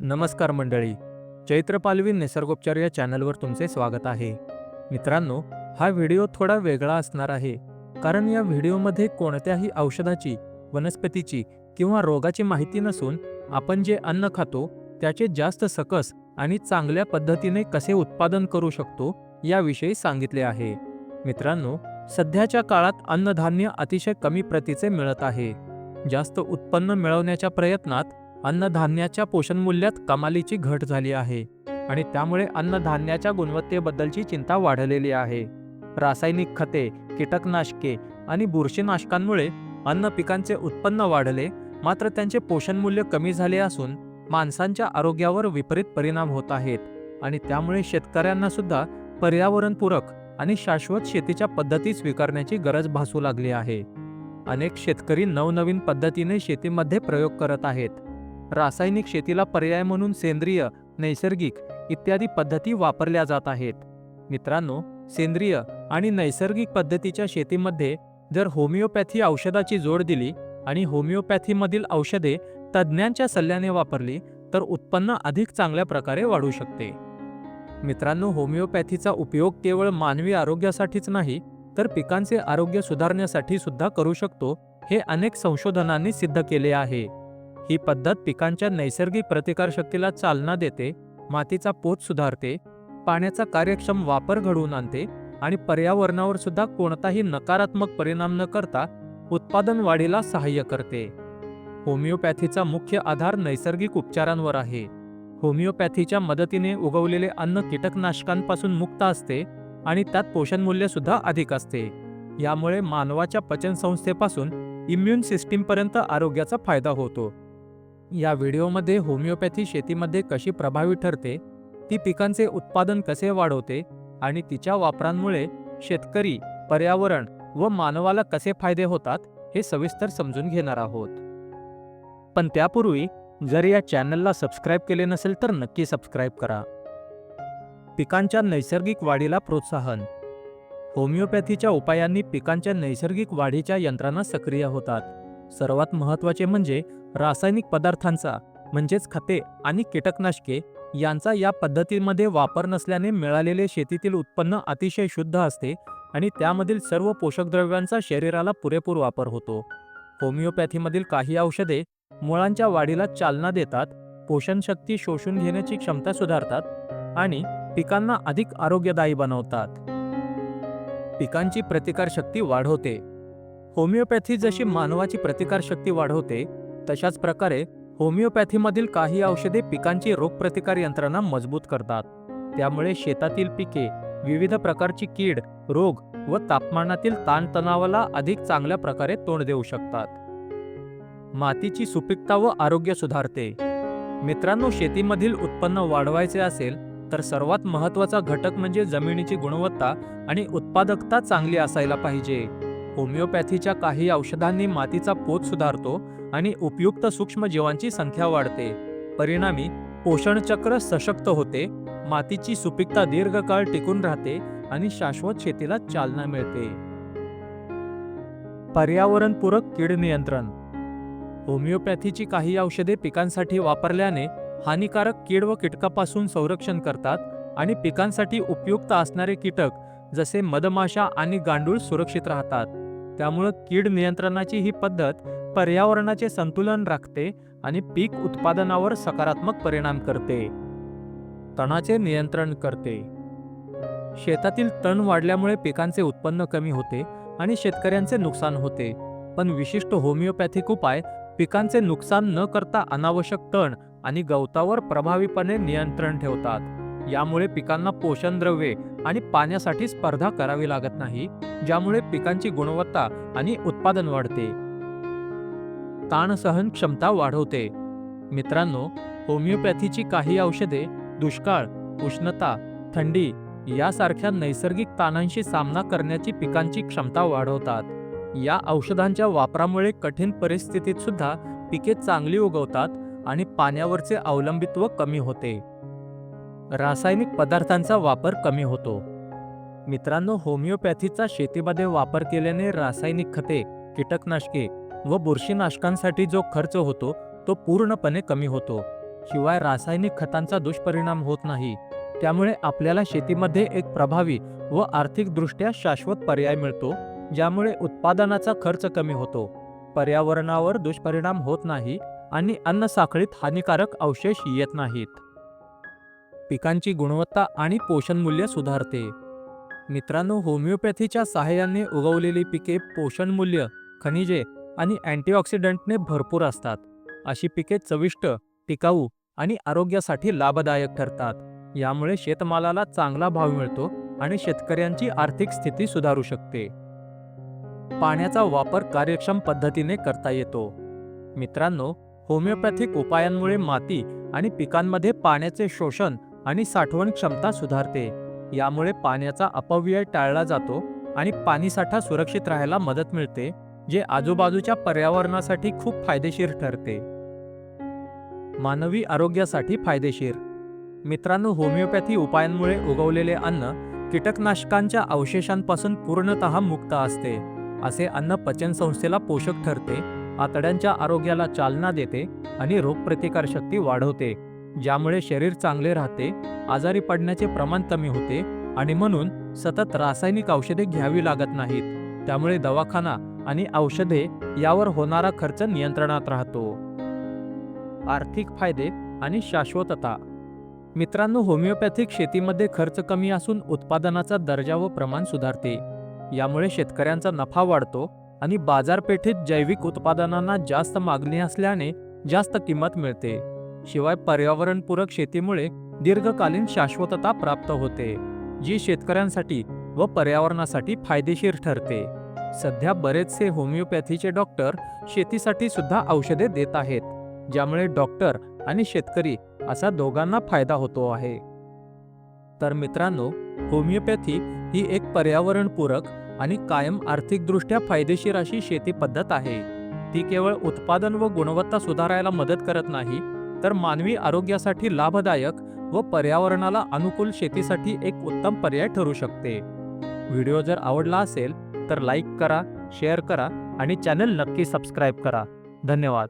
नमस्कार मंडळी. चैत्र पालवी निसर्गोपचार या चॅनलवर तुमचे स्वागत आहे. मित्रांनो हा व्हिडिओ थोडा वेगळा असणार आहे. कारण या व्हिडिओमध्ये कोणत्याही औषधाची वनस्पतीची किंवा रोगाची माहिती नसून आपण जे अन्न खातो त्याचे जास्त सकस आणि चांगल्या पद्धतीने कसे उत्पादन करू शकतो याविषयी सांगितले आहे. मित्रांनो सध्याच्या काळात अन्नधान्य अतिशय कमी प्रतीचे मिळत आहे. जास्त उत्पन्न मिळवण्याच्या प्रयत्नात अन्नधान्याच्या पोषणमूल्यात कमालीची घट झाली आहे आणि त्यामुळे अन्नधान्याच्या गुणवत्तेबद्दलची चिंता वाढलेली आहे. रासायनिक खते कीटकनाशके आणि बुरशीनाशकांमुळे अन्न पिकांचे उत्पन्न वाढले मात्र त्यांचे पोषणमूल्य कमी झाले असून माणसांच्या आरोग्यावर विपरीत परिणाम होत आहेत आणि त्यामुळे शेतकऱ्यांना सुद्धा पर्यावरणपूरक आणि शाश्वत शेतीच्या पद्धती स्वीकारण्याची गरज भासू लागली आहे. अनेक शेतकरी नवनवीन पद्धतीने शेतीमध्ये प्रयोग करत आहेत. रासायनिक शेतीला पर्याय म्हणून सेंद्रिय नैसर्गिक इत्यादी पद्धती वापरल्या जात आहेत. मित्रांनो सेंद्रिय आणि नैसर्गिक पद्धतीच्या शेतीमध्ये जर होमिओपॅथी औषधाची जोड दिली आणि होमिओपॅथीमधील औषधे तज्ज्ञांच्या सल्ल्याने वापरली तर उत्पन्न अधिक चांगल्या प्रकारे वाढू शकते. मित्रांनो होमिओपॅथीचा उपयोग केवळ मानवी आरोग्यासाठीच नाही तर पिकांचे आरोग्य सुधारण्यासाठी सुद्धा करू शकतो हे अनेक संशोधनांनी सिद्ध केले आहे. ही पद्धत पिकांच्या नैसर्गिक प्रतिकारशक्तीला चालना देते मातीचा पोत सुधारते पाण्याचा कार्यक्षम वापर घडवून आणते आणि पर्यावरणावर सुद्धा कोणताही नकारात्मक परिणाम न करता उत्पादन वाढीला सहाय्य करते. होमिओपॅथीचा मुख्य आधार नैसर्गिक उपचारांवर आहे. होमिओपॅथीच्या मदतीने उगवलेले अन्न कीटकनाशकांपासून मुक्त असते आणि त्यात पोषणमूल्य सुद्धा अधिक असते. यामुळे मानवाच्या पचनसंस्थेपासून इम्युन सिस्टीमपर्यंत आरोग्याचा फायदा होतो. या व्हिडिओमध्ये होमिओपॅथी शेतीमध्ये कशी प्रभावी ठरते ती पिकांचे उत्पादन कसे वाढवते आणि तिच्या वापरांमुळे शेतकरी पर्यावरण व मानवाला कसे फायदे होतात हे सविस्तर समजून घेणार आहोत. पण त्यापूर्वी जर या चॅनलला सबस्क्राईब केले नसेल तर नक्की सबस्क्राईब करा. पिकांच्या नैसर्गिक वाढीला प्रोत्साहन. होमिओपॅथीच्या उपायांनी पिकांच्या नैसर्गिक वाढीच्या यंत्रणा सक्रिय होतात. सर्वात महत्त्वाचे म्हणजे रासायनिक पदार्थांचा म्हणजेच खते आणि कीटकनाशके यांचा या पद्धतीमध्ये वापर नसल्याने मिळालेले शेतीतील उत्पन्न अतिशय शुद्ध असते आणि त्यामधील सर्व पोषक द्रव्यांचा शरीराला पुरेपूर वापर होतो. होमिओपॅथीमधील काही औषधे मुळांच्या वाढीला चालना देतात पोषणशक्ती शोषून घेण्याची क्षमता सुधारतात आणि पिकांना अधिक आरोग्यदायी बनवतात. पिकांची प्रतिकारशक्ती वाढवते. होमिओपॅथी जशी मानवाची प्रतिकारशक्ती वाढवते तशाच प्रकारे होमिओपॅथीमधील काही औषधे पिकांची रोगप्रतिकार यंत्रणा मजबूत करतात. त्यामुळे शेतातील पिके विविध प्रकारची कीड रोग व तापमानातील ताणतणावाला अधिक चांगल्या प्रकारे तोंड देऊ शकतात. मातीची सुपीकता व आरोग्य सुधारते. मित्रांनो शेतीमधील उत्पन्न वाढवायचे असेल तर सर्वात महत्त्वाचा घटक म्हणजे जमिनीची गुणवत्ता आणि उत्पादकता चांगली असायला पाहिजे. होमिओपॅथीच्या काही औषधांनी मातीचा पोत सुधारतो आणि उपयुक्त सूक्ष्मजीवांची संख्या वाढते. परिणामी पोषणचक्र सशक्त होते मातीची सुपीकता दीर्घकाळ टिकून राहते आणि शाश्वत शेतीला चालना मिळते. पर्यावरणपूरक कीड नियंत्रण. होमिओपॅथीची काही औषधे पिकांसाठी वापरल्याने हानिकारक कीड व कीटकापासून संरक्षण करतात आणि पिकांसाठी उपयुक्त असणारे कीटक जसे मधमाशा आणि गांडूळ सुरक्षित राहतात. त्यामुळं कीड नियंत्रणाची ही पद्धत पर्यावरणाचे संतुलन राखते आणि पीक उत्पादनावर सकारात्मक परिणाम करते. तणाचे नियंत्रण करते. शेतातील तण वाढल्यामुळे पिकांचे उत्पन्न कमी होते आणि शेतकऱ्यांचे नुकसान होते. पण विशिष्ट होमिओपॅथिक उपाय पिकांचे नुकसान न करता अनावश्यक तण आणि गवतावर प्रभावीपणे नियंत्रण ठेवतात. यामुळे पिकांना पोषण द्रव्ये आणि पाण्यासाठी स्पर्धा करावी लागत नाही ज्यामुळे पिकांची गुणवत्ता आणि उत्पादन वाढते. ताण सहन क्षमता वाढवते. मित्रांनो होमिओपॅथीची काही औषधे दुष्काळ उष्णता थंडी यासारख्या नैसर्गिक ताणांशी सामना करण्याची पिकांची क्षमता वाढवतात. या औषधांच्या वापरामुळे कठीण परिस्थितीत सुद्धा पिके चांगली उगवतात आणि पाण्यावरचे अवलंबित्व कमी होते. रासायनिक पदार्थांचा वापर कमी होतो. मित्रांनो होमिओपॅथीचा शेतीमध्ये वापर केल्याने रासायनिक खते कीटकनाशके व बुरशीनाशकांसाठी जो खर्च होतो तो पूर्णपणे कमी होतो. शिवाय रासायनिक खतांचा दुष्परिणाम होत नाही. त्यामुळे आपल्याला शेतीमध्ये एक प्रभावी व आर्थिकदृष्ट्या शाश्वत पर्याय मिळतो ज्यामुळे उत्पादनाचा खर्च कमी होतो. पर्यावरणावर दुष्परिणाम होत नाही आणि अन्न साखळीत हानिकारक अवशेष येत नाहीत. पिकांची गुणवत्ता आणि पोषण मूल्य सुधारते. मित्रांनो होमिओपॅथीच्या सहाय्याने उगवलेली पिके पोषण मूल्य खनिजे आणि अँटीऑक्सिडंटने भरपूर असतात. अशी पिके चविष्ट टिकाऊ आणि आरोग्यासाठी लाभदायक ठरतात. यामुळे शेतमालाला चांगला भाव मिळतो आणि शेतकऱ्यांची आर्थिक स्थिती सुधारू शकते. पाण्याचा वापर कार्यक्षम पद्धतीने करता येतो. मित्रांनो होमिओपॅथिक उपायांमुळे माती आणि पिकांमध्ये पाण्याचे शोषण आणि साठवण क्षमता सुधारते. यामुळे पाण्याचा अपव्यय टाळला जातो आणि पाणीसाठा सुरक्षित राहायला मदत मिळते जे आजूबाजूच्या पर्यावरणासाठी खूप फायदेशीर ठरते. मानवी आरोग्यासाठी फायदेशीर. मित्रांनो होमिओपॅथी उपायांमुळे उगवलेले अन्न कीटकनाशकांच्या अवशेषांपासून पूर्णतः मुक्त असते असे अन्न पचनसंस्थेला पोषक ठरते आतड्यांच्या आरोग्याला चालना देते आणि रोगप्रतिकारशक्ती वाढवते. ज्यामुळे शरीर चांगले राहते आजारी पडण्याचे प्रमाण कमी होते आणि म्हणून सतत रासायनिक औषधे घ्यावी लागत नाहीत. त्यामुळे दवाखाना आणि औषधे यावर होणारा खर्च नियंत्रणात राहतो. आर्थिक फायदे आणि शाश्वतता. मित्रांनो होमिओपॅथिक शेतीमध्ये खर्च कमी असून उत्पादनाचा दर्जा व प्रमाण सुधारते. यामुळे शेतकऱ्यांचा नफा वाढतो आणि बाजारपेठेत जैविक उत्पादनांना जास्त मागणी असल्याने जास्त किंमत मिळते. शिवाय पर्यावरणपूरक शेतीमुळे दीर्घकालीन शाश्वतता प्राप्त होते जी शेतकऱ्यांसाठी व पर्यावरणासाठी फायदेशीर ठरते. सध्या बरेचसे होमिओपॅथीचे डॉक्टर शेतीसाठी सुद्धा औषधे देत आहेत ज्यामुळे डॉक्टर आणि शेतकरी असा दोघांना फायदा होतो आहे. तर मित्रांनो होमिओपॅथी ही एक पर्यावरणपूरक आणि कायम आर्थिकदृष्ट्या फायदेशीर अशी शेती पद्धत आहे. ती केवळ उत्पादन व गुणवत्ता सुधारायला मदत करत नाही तर मानवी आरोग्यासाठी लाभदायक व पर्यावरणाला अनुकूल शेतीसाठी एक उत्तम पर्याय ठरू शकते. व्हिडिओ जर आवडला असेल तर लाईक करा शेअर करा आणि चॅनल नक्की सबस्क्राईब करा. धन्यवाद.